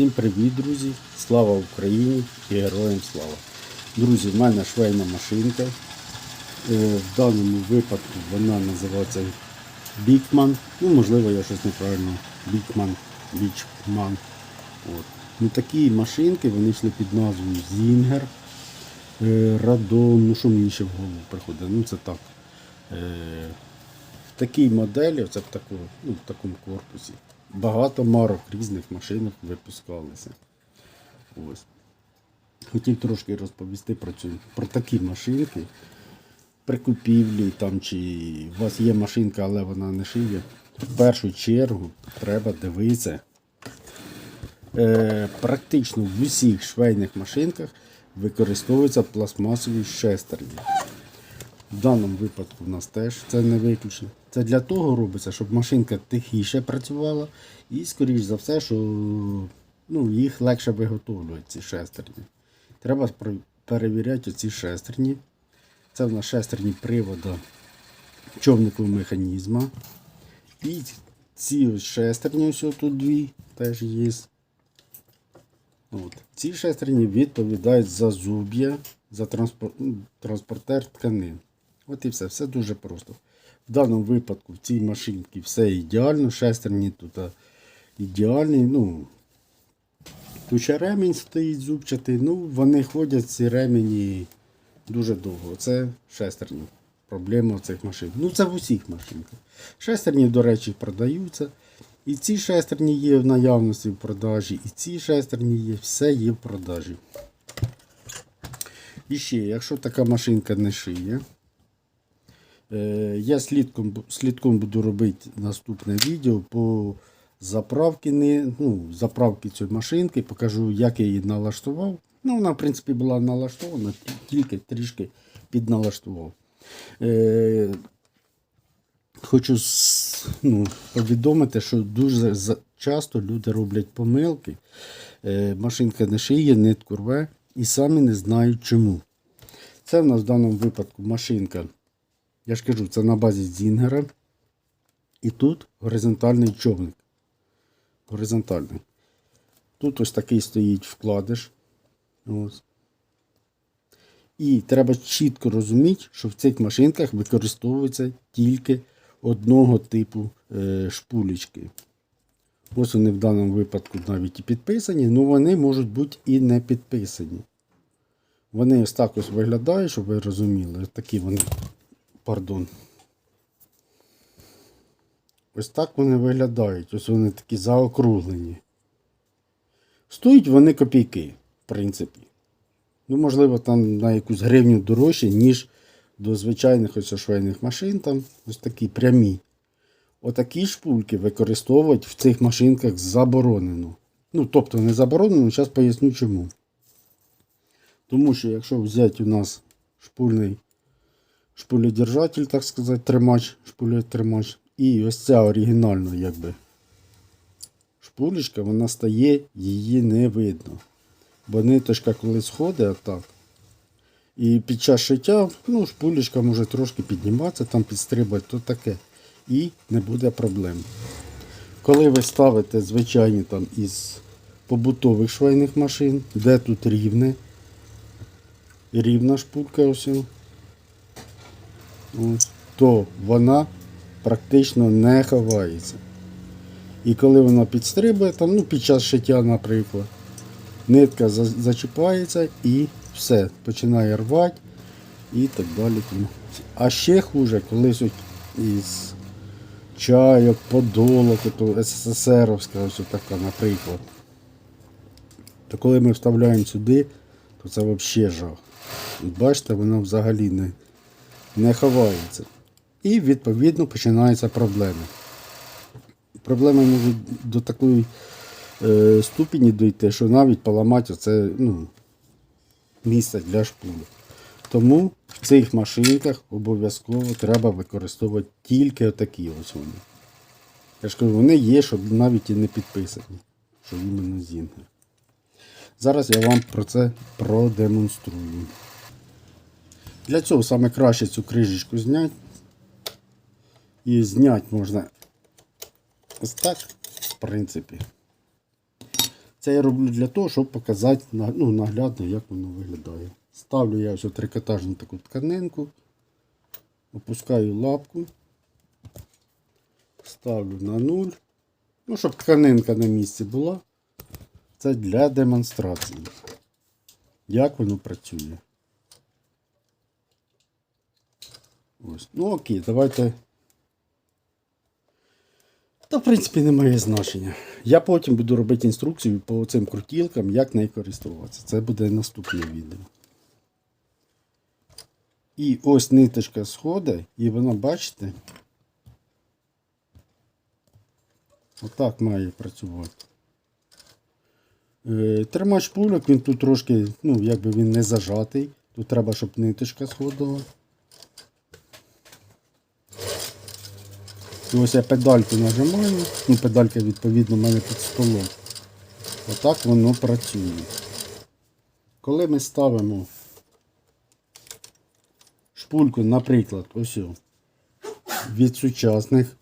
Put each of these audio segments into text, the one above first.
Всім привіт, друзі! Слава Україні і героям слава! Друзі, в мене швейна машинка. Е, В даному випадку вона називається Бікман. Ну, можливо, я щось неправильно. Бікман, Бічман. Ну, такі машинки вони йшли під назвою Зінгер, е, Радон. Ну що мені ще в голову приходить? Ну це так. Е, в такій моделі, це в, таку, ну, в такому корпусі, багато марок різних машинок випускалися. Ось. Хотів трошки розповісти про, цю, про такі машинки. При купівлі там, чи у вас є машинка, але вона не шиє. В першу чергу треба дивитися. Е, практично в усіх швейних машинках використовуються пластмасові шестерні. В даному випадку в нас теж це не виключно. Це для того робиться, щоб машинка тихіше працювала і, скоріш за все, що ну, їх легше виготовлюють, ці шестерні. Треба перевіряти ці шестерні. Це в нас шестерні привода човникового механізму. І ці шестерні, ось тут дві теж є. От. Ці шестерні відповідають за зуб'я, за транспор... транспортер тканин. От і все, все дуже просто. В даному випадку в цій машинці все ідеально, шестерні тут ідеальні. Ну, тут ще ремінь стоїть зубчатий, ну вони ходять ці ремені дуже довго. Це шестерні. Проблема в цих машин. Ну це в усіх машинках. Шестерні, до речі, продаються. І ці шестерні є в наявності в продажі, і ці шестерні є, все є в продажі. І ще, якщо така машинка не шиє, я слідком, слідком буду робити наступне відео по заправки, не, ну, заправки цієї машинки, покажу, як я її налаштував. Ну, вона, в принципі, була налаштована, тільки трішки підналаштував. Е, Хочу ну, повідомити, що дуже часто люди роблять помилки. Е, машинка не шиє, нитку рве і самі не знають чому. Це в нас в даному випадку машинка. Я ж кажу, це на базі Зінгера. І тут горизонтальний човник. Горизонтальний. Тут ось такий стоїть вкладиш. Ось. І треба чітко розуміти, що в цих машинках використовується тільки одного типу е, шпулечки. Ось вони в даному випадку навіть і підписані, але вони можуть бути і не підписані. Вони ось так ось виглядають, щоб ви розуміли. Такі вони. Пардон. Ось так вони виглядають. Ось вони такі заокруглені. Стоять вони копійки, в принципі. Ну, можливо, там на якусь гривню дорожче, ніж до звичайних ось швейних машин. Там ось такі прямі. Отакі шпульки використовувати в цих машинках заборонено. Ну, тобто не заборонено, зараз поясню чому. Тому що якщо взяти у нас шпульний шпуледержатель, так сказати, тримач, шпулетримач, і ось ця оригінальна, якби шпулечка, вона стає, її не видно. Бо ниточка коли сходить отак. І під час шиття ну, шпулечка може трошки підніматися, там підстрибати, то таке. І не буде проблем. Коли ви ставите звичайні там із побутових швейних машин, де тут рівне, рівна шпулька ось, то вона практично не ховається. І коли вона підстрибує, там, ну, під час шиття, наприклад, нитка зачіпається і все, починає рвати і так далі. А ще хуже, колись із чайок, подолок, ото СССРовська, ось така, наприклад. То коли ми вставляємо сюди, то це взагалі жах. Бачите, воно взагалі не, не ховається. І відповідно починаються проблеми. Проблеми до такої е, ступені дійти, що навіть поламати це ну, місце для шпулі. Тому в цих машинках обов'язково треба використовувати тільки отакі ось вони. Я ж кажу, вони є, щоб навіть і не підписані, що іменно Зінгер. Зараз я вам про це продемонструю. Для цього саме краще цю кришечку зняти. І зняти можна ось так, в принципі. Це я роблю для того, щоб показати ну, наглядно, як воно виглядає. Ставлю я ось трикотажну таку тканинку, опускаю лапку, ставлю на нуль. Ну, щоб тканинка на місці була. Це для демонстрації. Як воно працює. Ось. Ну окей, давайте. Та, в принципі, немає значення. Я потім буду робити інструкцію по цим крутілкам, як нею користуватися. Це буде наступне відео. І ось ниточка сходить, і вона, бачите, отак має працювати. Е, Тримач пульок, він тут трошки, ну, якби він не зажатий. Тут треба, щоб ниточка сходила. І ось я педальку нажимаю, ну педалька відповідно в мене під столом. Отак воно працює. Коли ми ставимо шпульку, наприклад, ось від сучасних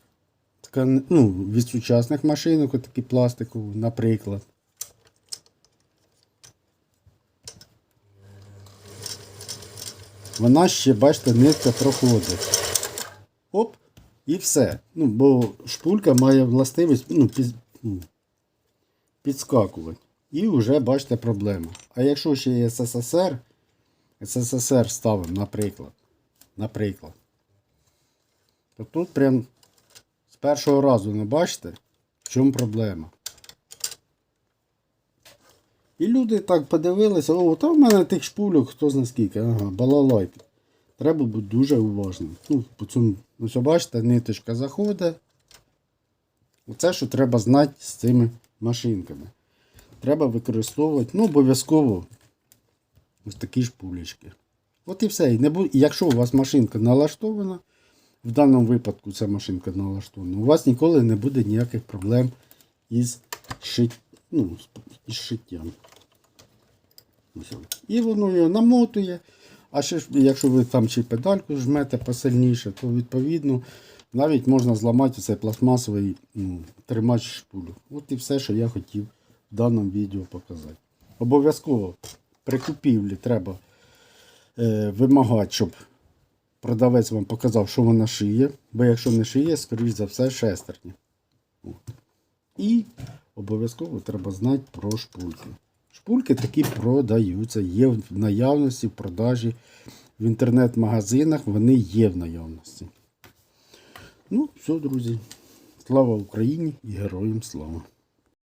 ну, від сучасних машинок, отакі пластикові, наприклад. Вона ще, бачите, нитка проходить. Оп, і все. Ну, бо шпулька має властивість ну, під, ну, підскакувати. І вже бачите проблема. А якщо ще є СССР, СССР ставимо, наприклад. Наприклад. То тут прям з першого разу не бачите, в чому проблема. І люди так подивилися, о, там в мене тих шпульок, хто зна скільки, ага, балалайки. Треба бути дуже уважним. Ну, по цьому, ось бачите, ниточка заходить. Оце, що треба знати з цими машинками. Треба використовувати, ну, обов'язково ось такі шпулечки. От і все. І не бу... Якщо у вас машинка налаштована, в даному випадку ця машинка налаштована, у вас ніколи не буде ніяких проблем із, шит... ну, із шиттям. І воно його намотує. А ще якщо ви там чи педальку жмете посильніше, то відповідно навіть можна зламати цей пластмасовий ну, тримач шпулю. От і все, що я хотів в даному відео показати. Обов'язково при купівлі треба е, вимагати, щоб продавець вам показав, що вона шиє. Бо якщо не шиє, скоріш за все, шестерня. От. І обов'язково треба знати про шпульки. Шпульки такі продаються, є в наявності, в продажі. В інтернет-магазинах вони є в наявності. Ну, все, друзі. Слава Україні і героям слава!